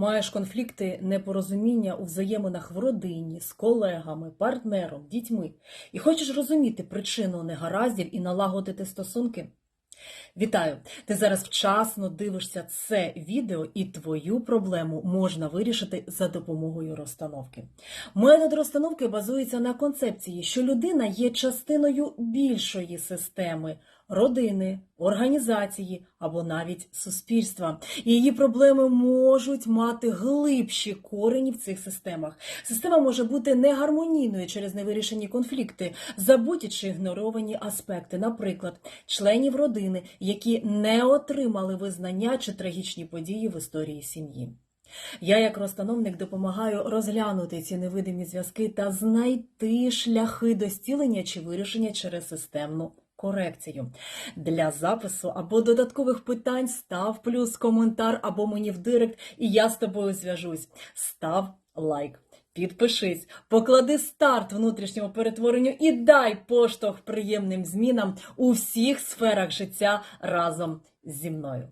Маєш конфлікти, непорозуміння у взаєминах в родині, з колегами, партнером, дітьми, і хочеш розуміти причину негараздів і налагодити стосунки? Вітаю! Ти зараз вчасно дивишся це відео, і твою проблему можна вирішити за допомогою розстановки. Метод розстановки базується на концепції, що людина є частиною більшої системи родини, організації або навіть суспільства. Її проблеми можуть мати глибші корені в цих системах. Система може бути негармонійною через невирішені конфлікти, забуті чи ігноровані аспекти, наприклад, членів родини, які не отримали визнання чи трагічні події в історії сім'ї. Я, як розстановник, допомагаю розглянути ці невидимі зв'язки та знайти шляхи до зцілення чи вирішення через системну корекцію. Для запису або додаткових питань став плюс коментар або мені в директ, і я з тобою зв'яжусь. Став лайк. Підпишись, поклади старт внутрішньому перетворенню і дай поштовх приємним змінам у всіх сферах життя разом зі мною.